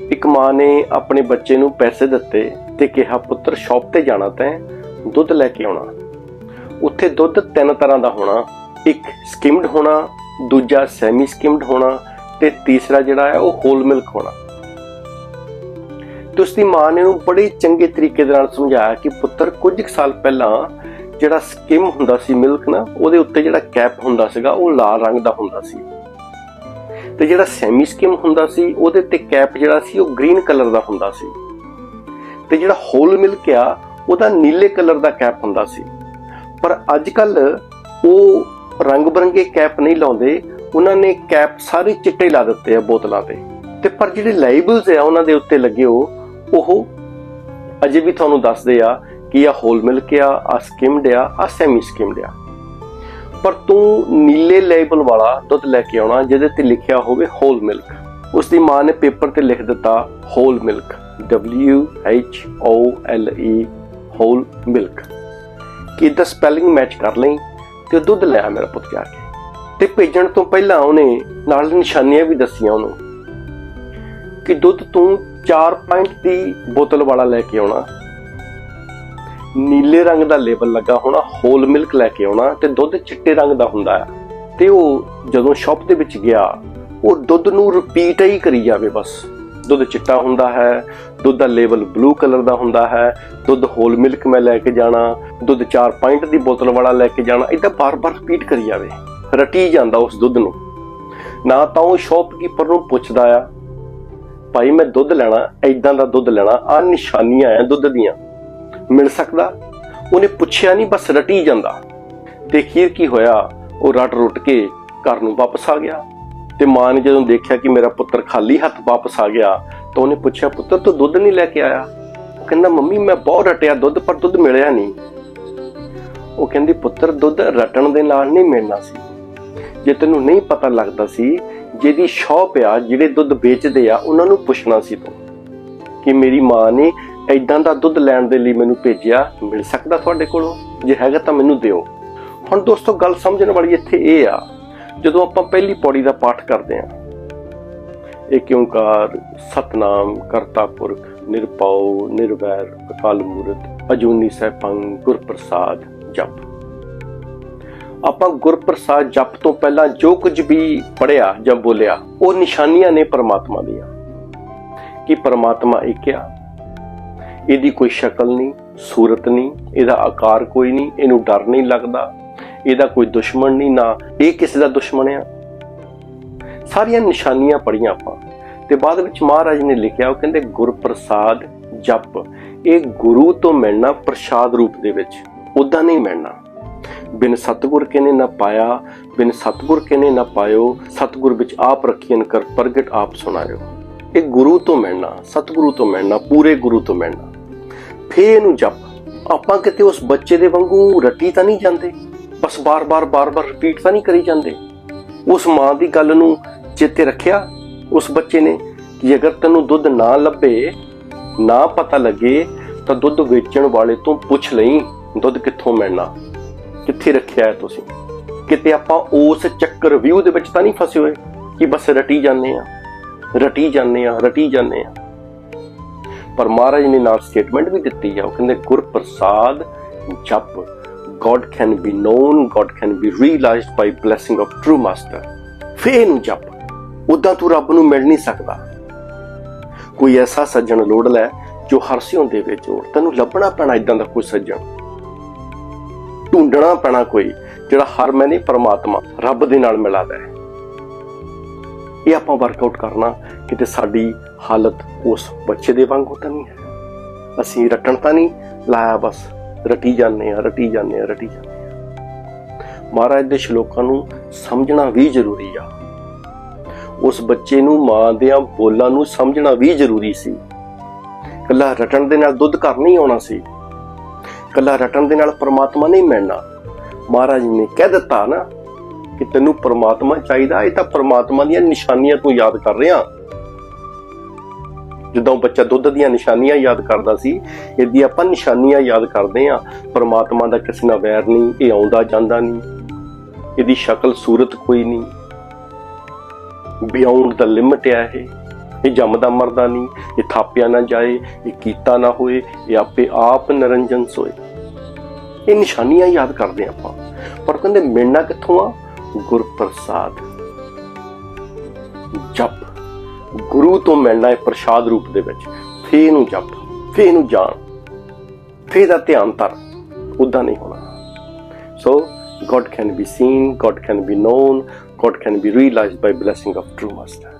ਇੱਕ ਮਾਂ ਨੇ ਆਪਣੇ ਬੱਚੇ ਨੂੰ ਪੈਸੇ ਦਿੱਤੇ ਤੇ ਕਿਹਾ, ਪੁੱਤਰ, ਸ਼ਾਪ ਤੇ ਜਾਣਾ ਤੈਂ, ਦੁੱਧ ਲੈ ਕੇ ਆਉਣਾ। ਉੱਥੇ ਦੁੱਧ ਤਿੰਨ ਤਰ੍ਹਾਂ ਦਾ ਹੋਣਾ। ਇੱਕ ਸਕਿਮਡ ਹੋਣਾ, ਦੂਜਾ ਸੈਮੀ ਸਕਿਮਡ ਹੋਣਾ ਤੇ ਤੀਸਰਾ ਜਿਹੜਾ ਹੈ ਉਹ ਹੋਲ ਮਿਲਕ ਹੋਣਾ। ਤੇ ਉਸ ਦੀ ਮਾਂ ਨੇ ਉਹਨੂੰ ਬੜੇ ਚੰਗੇ ਤਰੀਕੇ ਦੇ ਨਾਲ ਸਮਝਾਇਆ ਕਿ, ਪੁੱਤਰ, ਕੁਝ ਕੁ ਸਾਲ ਪਹਿਲਾਂ ਜਿਹੜਾ ਸਕਿਮ ਹੁੰਦਾ ਸੀ ਮਿਲਕ ਨਾ, ਉਹਦੇ ਉੱਤੇ ਜਿਹੜਾ ਕੈਪ ਹੁੰਦਾ ਸੀਗਾ, ਉਹ ਲਾਲ ਰੰਗ ਦਾ ਹੁੰਦਾ ਸੀ। ਤੇ ਜਿਹੜਾ ਸੈਮੀ ਸਕਿਮ ਹੁੰਦਾ ਸੀ, ਉਹਦੇ ਤੇ ਕੈਪ ਜਿਹੜਾ ਸੀ, ਉਹ ਗ੍ਰੀਨ ਕਲਰ ਦਾ ਹੁੰਦਾ ਸੀ। ਤੇ ਜਿਹੜਾ ਹੋਲ ਮਿਲਕ ਆ, ਉਹਦਾ ਨੀਲੇ ਕਲਰ ਦਾ ਕੈਪ ਹੁੰਦਾ ਸੀ। ਪਰ ਅੱਜ ਕੱਲ ਉਹ ਰੰਗ ਬਰੰਗੇ ਕੈਪ ਨਹੀਂ ਲਾਉਂਦੇ, ਉਹਨਾਂ ਨੇ ਕੈਪ ਸਾਰੇ ਚਿੱਟੇ ਲਾ ਦਿੱਤੇ ਆ ਬੋਤਲਾਂ ਤੇ। ਤੇ ਪਰ ਜਿਹੜੇ ਲੈਬਲਸ ਆ, ਉਹਨਾਂ ਦੇ ਉੱਤੇ ਲੱਗੇ ਹੋ ਉਹ ਅਜੇ ਵੀ ਤੁਹਾਨੂੰ ਦੱਸਦੇ ਆ ਕਿ ਆ ਹੋਲ ਮਿਲਕ ਆ ਆ ਸਕਿਮਡ ਆ ਆ ਸੈਮੀ ਸਕਿਮਡ ਆ। ਪਰ ਤੂੰ ਨੀਲੇ ਲੇਬਲ ਵਾਲਾ ਦੁੱਧ ਲੈ ਕੇ ਆਉਣਾ, ਜਿਹਦੇ ਤੇ ਲਿਖਿਆ ਹੋਵੇ ਹੋਲ ਮਿਲਕ ਉਸ ਦੀ ਮਾਂ ਨੇ ਪੇਪਰ ਤੇ ਲਿਖ ਦਿੱਤਾ whole milk W H O L E whole milk ਕਿ ਇਹਦਾ ਸਪੈਲਿੰਗ ਮੈਚ ਕਰ ਲਈ ਤੇ ਉਹ ਦੁੱਧ ਲਿਆ ਮੇਰਾ ਪੁੱਤ ਜਾ ਕੇ। ਤੇ ਭੇਜਣ ਤੋਂ ਪਹਿਲਾਂ ਉਹਨੇ ਨਾਲ ਨਿਸ਼ਾਨੀਆਂ ਵੀ ਦੱਸੀਆਂ ਉਹਨੂੰ ਕਿ ਦੁੱਧ ਤੂੰ 4 ਪੁਆਇੰਟ ਦੀ ਬੋਤਲ ਵਾਲਾ ਲੈ ਕੇ ਆਉਣਾ। ਨੀਲੇ ਰੰਗ ਦਾ ਲੇਬਲ ਲੱਗਾ ਹੋਣਾ ਹੋਲ ਮਿਲਕ ਲੈ ਕੇ ਆਉਣਾ ਤੇ ਦੁੱਧ ਚਿੱਟੇ ਰੰਗ ਦਾ ਹੁੰਦਾ ਆ। ਤੇ ਉਹ ਜਦੋਂ ਸ਼ਾਪ ਦੇ ਵਿੱਚ ਗਿਆ, ਉਹ ਦੁੱਧ ਨੂੰ ਰਿਪੀਟ ਹੀ ਕਰੀ ਜਾਵੇ ਬਸ। ਦੁੱਧ ਚਿੱਟਾ ਹੁੰਦਾ ਹੈ, ਦੁੱਧ ਦਾ ਲੇਬਲ ਬਲੂ ਕਲਰ ਦਾ ਹੁੰਦਾ ਹੈ, ਦੁੱਧ ਹੋਲ ਮਿਲਕ ਮੈਂ ਲੈ ਕੇ ਜਾਣਾ, ਦੁੱਧ 4 ਪੁਆਇੰਟ ਦੀ ਬੋਤਲ ਵਾਲਾ ਲੈ ਕੇ ਜਾਣਾ, ਇਦਾਂ ਬਾਰ-ਬਾਰ ਰਿਪੀਟ ਕਰੀ ਜਾਵੇ। ਰਟੀ ਜਾਂਦਾ ਉਸ ਦੁੱਧ ਨੂੰ। ਨਾ ਤਾਂ ਉਹ ਸ਼ਾਪਕੀਪਰ ਨੂੰ ਪੁੱਛਦਾ ਆ, ਭਾਈ ਮੈਂ ਦੁੱਧ ਲੈਣਾ ਐਦਾਂ ਦਾ ਦੁੱਧ ਲੈਣਾ ਆ ਨਿਸ਼ਾਨੀਆਂ ਆ ਦੁੱਧ ਦੀਆਂ। ਮਿਲ ਸਕਦਾ? ਉਹਨੇ ਪੁੱਛਿਆ ਨਹੀਂ ਬਸ ਰਟੀ ਜਾਂਦਾ। ਤੇ ਅਖੀਰ ਕੀ ਹੋਇਆ, ਉਹ ਰਟ ਰੁੱਟ ਕੇ ਘਰ ਨੂੰ ਵਾਪਸ ਆ ਗਿਆ। ਤੇ ਮਾਂ ਨੇ ਜਦੋਂ ਦੇਖਿਆ ਕਿ ਮੇਰਾ ਪੁੱਤਰ ਖਾਲੀ ਹੱਥ ਵਾਪਸ ਆ ਗਿਆ, ਤਾਂ ਉਹਨੇ ਪੁੱਛਿਆ, ਪੁੱਤਰ, ਤੂੰ ਦੁੱਧ ਨਹੀਂ ਲੈ ਕੇ ਆਇਆ? ਉਹ ਕਹਿੰਦਾ, ਮੰਮੀ, ਮੈਂ ਬਹੁਤ ਰਟਿਆ ਦੁੱਧ, ਪਰ ਦੁੱਧ ਮਿਲਿਆ ਨਹੀਂ ਉਹ ਕਹਿੰਦੀ, ਪੁੱਤਰ, ਦੁੱਧ ਰਟਣ ਦੇ ਨਾਲ ਨਹੀਂ ਮਿਲਣਾ ਸੀ। ਜੇ ਤੈਨੂੰ ਨਹੀਂ ਪਤਾ ਲੱਗਦਾ ਸੀ, ਜਿਹਦੀ ਸ਼ੌਪ ਆ ਜਿਹੜੇ ਦੁੱਧ ਵੇਚਦੇ ਆ, ਉਹਨਾਂ ਨੂੰ ਪੁੱਛਣਾ ਸੀ ਤੂੰ ਕਿ ਮੇਰੀ ਮਾਂ ਨੇ ਐਦਾਂ ਦਾ ਦੁੱਧ ਲੈਣ ਦੇ ਲਈ ਮੈਨੂੰ ਭੇਜਿਆ ਮਿਲ ਸਕਦਾ ਤੁਹਾਡੇ ਕੋਲੋਂ? ਜੇ ਹੈਗਾ ਤਾਂ ਮੈਨੂੰ ਦਿਓ। ਹੁਣ ਦੋਸਤੋ, ਗੱਲ ਸਮਝਣ ਵਾਲੀ ਇੱਥੇ ਇਹ ਆ, ਜਦੋਂ ਆਪਾਂ ਪਹਿਲੀ ਪੌੜੀ ਦਾ ਪਾਠ ਕਰਦੇ ਆ ਇਹ ਓੰਕਾਰ ਸਤਨਾਮ ਕਰਤਾ ਪੁਰਖ ਨਿਰਭਉ, ਨਿਰਵੈਰ, ਅਕਾਲ ਮੂਰਤ, ਅਜੂਨੀ ਸੈਭੰ ਗੁਰ ਪ੍ਰਸਾਦ ਜਪ। ਆਪਾਂ ਗੁਰਪ੍ਰਸਾਦ ਜਪ ਤੋਂ ਪਹਿਲਾਂ ਜੋ ਕੁਝ ਵੀ ਪੜਿਆ ਜਾਂ ਬੋਲਿਆ, ਉਹ ਨਿਸ਼ਾਨੀਆਂ ਨੇ ਪਰਮਾਤਮਾ ਦੀਆਂ। ਕਿ ਪਰਮਾਤਮਾ ਇੱਕ ਆ? ਇਹਦੀ ਕੋਈ ਸ਼ਕਲ ਨਹੀਂ, ਸੂਰਤ ਨਹੀਂ, ਇਹਦਾ ਆਕਾਰ ਕੋਈ ਨਹੀਂ, ਇਹਨੂੰ ਡਰ ਨਹੀਂ ਲੱਗਦਾ, ਇਹਦਾ ਕੋਈ ਦੁਸ਼ਮਣ ਨਹੀਂ, ਨਾ ਇਹ ਕਿਸੇ ਦਾ ਦੁਸ਼ਮਣ ਆ। ਸਾਰੀਆਂ ਨਿਸ਼ਾਨੀਆਂ ਪੜੀਆਂ ਆਪਾਂ। ਤੇ ਬਾਅਦ ਵਿੱਚ ਮਹਾਰਾਜ ਨੇ ਲਿਖਿਆ, ਉਹ ਕਹਿੰਦੇ, ਗੁਰਪ੍ਰਸਾਦ ਜਪ, ਇਹ ਗੁਰੂ ਤੋਂ ਮਿਲਣਾ ਪ੍ਰਸ਼ਾਦ ਰੂਪ ਦੇ ਵਿੱਚ ਉਦਾਂ ਨਹੀਂ ਮਿਲਣਾ। ਬਿਨ ਸਤਗੁਰ ਕੇ ਨਾ ਪਾਇਆ, ਬਿਨ ਸਤਗੁਰ ਕੇ ਨਾ ਪਾਇਓ, ਸਤਗੁਰ ਵਿੱਚ ਆਪ ਰਖੀਨ ਕਰ ਪ੍ਰਗਟ ਆਪ ਸੁਣਾਇਓ। ਇਹ ਗੁਰੂ ਤੋਂ ਮਿਲਣਾ, ਸਤਗੁਰੂ ਤੋਂ ਮਿਲਣਾ, ਪੂਰੇ ਗੁਰੂ ਤੋਂ ਮਿਲਣਾ। ਫੇਰ ਇਹਨੂੰ ਜਪ। ਆਪਾਂ ਕਿਤੇ ਉਸ ਬੱਚੇ ਦੇ ਵਾਂਗੂ ਰੱਟੀ ਤਾਂ ਨਹੀਂ ਜਾਂਦੇ? ਬਸ ਬਾਰ-ਬਾਰ ਬਾਰ-ਬਾਰ ਰਿਪੀਟ ਤਾਂ ਨਹੀਂ ਕਰੀ ਜਾਂਦੇ? ਉਸ ਮਾਂ ਦੀ ਗੱਲ ਨੂੰ ਚੇਤੇ ਰੱਖਿਆ ਉਸ ਬੱਚੇ ਨੇ ਕਿ ਅਗਰ ਤੈਨੂੰ ਦੁੱਧ ਨਾ ਲੱਭੇ, ਨਾ ਪਤਾ ਲੱਗੇ, ਤਾਂ ਦੁੱਧ ਵੇਚਣ ਵਾਲੇ ਤੋਂ ਪੁੱਛ ਲਈ, ਦੁੱਧ ਕਿੱਥੋਂ ਮਿਲਣਾ? ਕਿੱਥੇ ਰੱਖਿਆ ਹੈ ਤੁਸੀਂ? ਕਿਤੇ ਆਪਾਂ ਉਸ ਚੱਕਰ ਵਿਊ ਦੇ ਵਿੱਚ ਤਾਂ ਨਹੀਂ ਫਸੇ ਹੋਏ ਕਿ ਬਸ ਰਟੀ ਜਾਂਦੇ ਆ ਰਟੀ ਜਾਂਦੇ ਆ ਰਟੀ ਜਾਂਦੇ ਆ ਪਰ ਮਹਾਰਾਜ ਨੇ ਨਾਲ ਸਟੇਟਮੈਂਟ ਵੀ ਦਿੱਤੀ ਆ, ਉਹ ਕਹਿੰਦੇ ਗੁਰ ਪ੍ਰਸਾਦ ਜਪ God can be known God can be realized by blessing of true master. ਫੇਰ ਨੂੰ ਜਪ ਉਦਾਂ ਤੂੰ ਰੱਬ ਨੂੰ ਮਿਲ ਨਹੀਂ ਸਕਦਾ। ਕੋਈ ਐਸਾ ਸੱਜਣ ਲੋੜ ਲੈ, ਜੋ ਹਰਸਿਓਂ ਵਿੱਚ ਜੋੜ ਤੈਨੂੰ ਲੱਭਣਾ ਪੈਣਾ ਇਦਾਂ ਦਾ ਕੋਈ ਸੱਜਣ। ਢੂੰਡਣਾ ਪੈਣਾ ਕੋਈ, ਜਿਹੜਾ ਹਰ ਮੈਨੇ ਪਰਮਾਤਮਾ ਰੱਬ ਦੇ ਨਾਲ ਮਿਲਾਦਾ ਹੈ ਇਹ ਆਪਾਂ ਵਰਕਆਊਟ ਕਰਨਾ, ਕਿਤੇ ਸਾਡੀ ਹਾਲਤ ਉਸ ਬੱਚੇ ਦੇ ਵਾਂਗੂ ਤਾਂ ਨਹੀਂ ਹੈ। ਅਸੀਂ ਰਟਣ ਤਾਂ ਨਹੀਂ, ਲਾਇਆ ਬਸ, ਰਟੀ ਜਾਂਦੇ ਆ ਰਟੀ ਜਾਂਦੇ ਆ ਰਟੀ ਜਾਂਦੇ ਆ ਮਹਾਰਾਜ ਦੇ ਸ਼ਲੋਕਾਂ ਨੂੰ ਸਮਝਣਾ ਵੀ ਜ਼ਰੂਰੀ ਆ। ਉਸ ਬੱਚੇ ਨੂੰ, ਮਾਂ ਦੇ ਬੋਲਾਂ ਨੂੰ ਸਮਝਣਾ ਵੀ ਜ਼ਰੂਰੀ ਸੀ। ਕੱਲਾ ਰਟਣ ਦੇ ਨਾਲ ਦੁੱਧ ਘਰ ਨਹੀਂ ਆਉਣਾ ਸੀ। ਕੱਲਾ ਰਟਣ ਦੇ ਨਾਲ ਪਰਮਾਤਮਾ ਨਹੀਂ ਮਿਲਣਾ। ਮਹਾਰਾਜ ਨੇ ਕਹਿ ਦਿੱਤਾ ਨਾ ਕਿ ਤੈਨੂੰ ਪਰਮਾਤਮਾ ਚਾਹੀਦਾ, ਇਹ ਤਾਂ ਪ੍ਰਮਾਤਮਾ ਦੀਆਂ ਨਿਸ਼ਾਨੀਆਂ ਤੋਂ ਯਾਦ ਕਰ ਰਿਹਾ। ਜਿੱਦਾਂ ਬੱਚਾ ਦੁੱਧ ਦੀਆਂ ਨਿਸ਼ਾਨੀਆਂ ਯਾਦ ਕਰਦਾ ਸੀ, ਇਹਦੀ ਆਪਾਂ ਨਿਸ਼ਾਨੀਆਂ ਯਾਦ ਕਰਦੇ ਆ ਪਰਮਾਤਮਾ ਦਾ ਕਿਸੇ ਨਾਲ ਵੈਰ ਨਹੀਂ, ਇਹ ਆਉਂਦਾ ਜਾਂਦਾ ਨਹੀਂ, ਇਹਦੀ ਸ਼ਕਲ ਸੂਰਤ ਕੋਈ ਨਹੀਂ ਬਿਯੋਂਡ ਦਾ ਲਿਮਟ ਹੈ ਇਹ ਇਹ ਜੰਮਦਾ ਮਰਦਾ ਨਹੀਂ, ਇਹ ਥਾਪਿਆ ਨਾ ਜਾਏ, ਇਹ ਕੀਤਾ ਨਾ ਹੋਏ, ਇਹ ਆਪੇ ਆਪ ਨਿਰੰਜਨ ਸੋਏ। ਇਹ ਨਿਸ਼ਾਨੀਆਂ ਯਾਦ ਕਰਦੇ ਹਾਂ ਆਪਾਂ, ਪਰ ਕਹਿੰਦੇ ਮਿਲਣਾ ਕਿੱਥੋਂ ਆ? ਗੁਰਪ੍ਰਸਾਦ। ਜਪ। ਗੁਰੂ ਤੋਂ ਮਿਲਣਾ ਹੈ ਪ੍ਰਸ਼ਾਦ ਰੂਪ ਦੇ ਵਿੱਚ ਫੇ ਇਹਨੂੰ ਜਪ ਫੇ ਇਹਨੂੰ ਜਾਣ ਫੇ ਦਾ ਧਿਆਨ ਧਰ ਉਦਾਂ ਨਹੀਂ ਹੋਣਾ So, God can be seen, God can be known, God can be realized by blessing of true master. God bless.